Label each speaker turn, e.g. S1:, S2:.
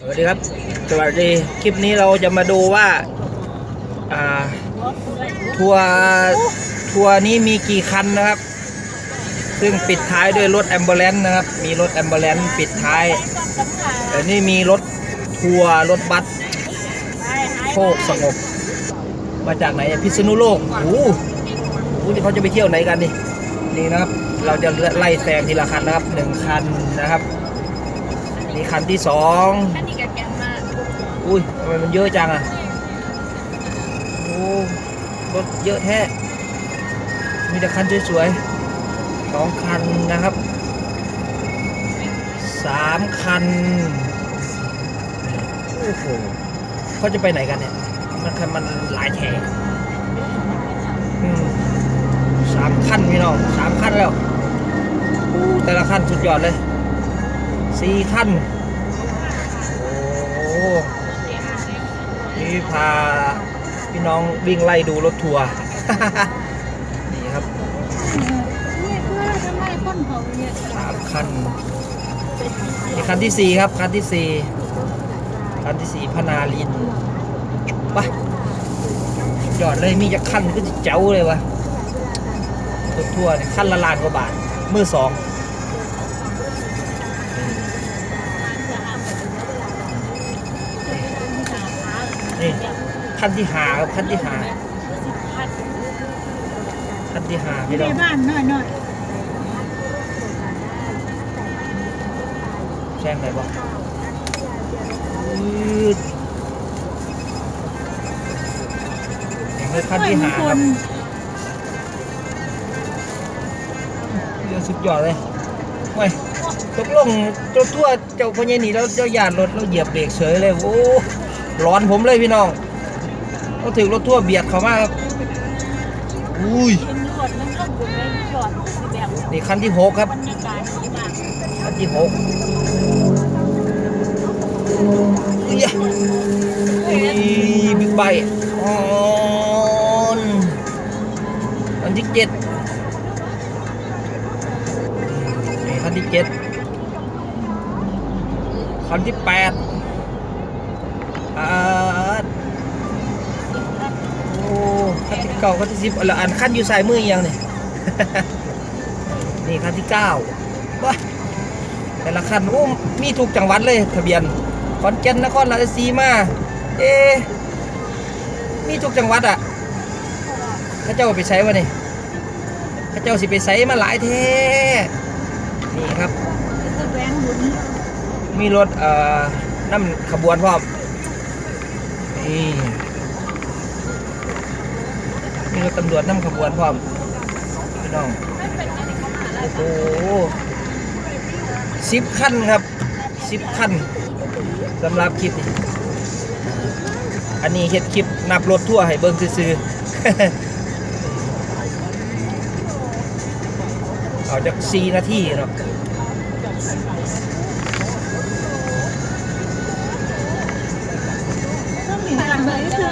S1: สวัสดีครับ สวัสดี คลิปนี้เราจะมาดูว่า อ่า ทัวร์ ทัวร์นี้มีกี่คันนะครับ ซึ่งปิดท้ายด้วยรถแอมเบ l เลนนะครับ มีรถแอมเบ l เลนปิดท้าย แต่นี่มีรถทัวร์รถบัสโชคสงบ มาจากไหนพิษณุโลกโอ้โหโอ้โหนี่เขาจะไปเที่ยวไหนกันนี่นี่นะครับ เราจะไล่แซงทีละคันนะครับหนึ่งคันนะครับ นี่คันที่สอง
S2: อันนี้กับแกมมาก
S1: อุ้ยทำไมมันเยอะจังอะโอ้รถเยอะแท้มีแต่คันสวยๆสองคันนะครับสามคันโอ้โหเขาจะไปไหนกันเนี่ย มันคันมันหลายแถวอืมสามคันพี่น้องสามคันแล้วอู้แต่ละคันสุดยอดเลย สี่คันโอ้นี่พาพี่น้องวิ่งไล่ดูรถทัวร์ นี่ครับ
S2: นี่เพื่อทำไมคนเขาเนี่ย
S1: สามคันนี่คันที่สี่ครับ คันที่สี่คันที่สี่พนาลินไปจอดเลยมีจะคันก็จะเจ๋วเลยวะรถทัวร์เนี่ยคันละล้านกว่าบาทมือสอง คันที่หาครับคันที่หาคันที่หา
S2: ไม่
S1: พี่น้
S2: ได้
S1: อง
S2: บ้านน้อยน้อย
S1: แช่งไหนบอกเห็นไหมคันที่หาครับเรือสุดยอดเลยเว้ยตกลงเจ้าทั่วเจ้าพญานีแล้วเจ้าหยาดรถแล้วเหยียบเบรกเฉยเลยโอ้ร้อนผมเลยพี่น้อง ก็ถึงรถทั่วเบียดเขามากครับอุ้ย
S2: เป็นรถมันต้องบุกเลยจอดสิแบบ
S1: นี่คันที่หกครับ
S2: บรรยากาศดีมาก
S1: คันที่หกอียะอีบิ๊กไบค์ออนคันที่เจ็ดนี่คันที่เจ็ดคันที่แปดอ่า นที่เก้าคันที่สิบแล้วอันคันอยู่สายมืออีกอยังเนี่ยนี่คันที่เก้าว้าแต่ละคันโอ้มีทุกจังหวัดเลยทะเบียนขอนแก่นนครราชสีมาเอ๊มีทุกจังหวัดอะข้าเจ้าไปใช้วะนี่ข้าเจ้าสิไปใช้มาหลายแท้นี่ครับ มีรถเอ่อน้ำขบวนพร้อมนี่ มีรถตำรวจน้ำขบวนพร้อมพี่น้องโอ้โหสิบขั้นครับสิบขั้นสำหรับคลิปอันนี้เฮ็ดคลิปนับรถทั่วให้เบิ่งซื่อเอาจาก4นาทีเนาะ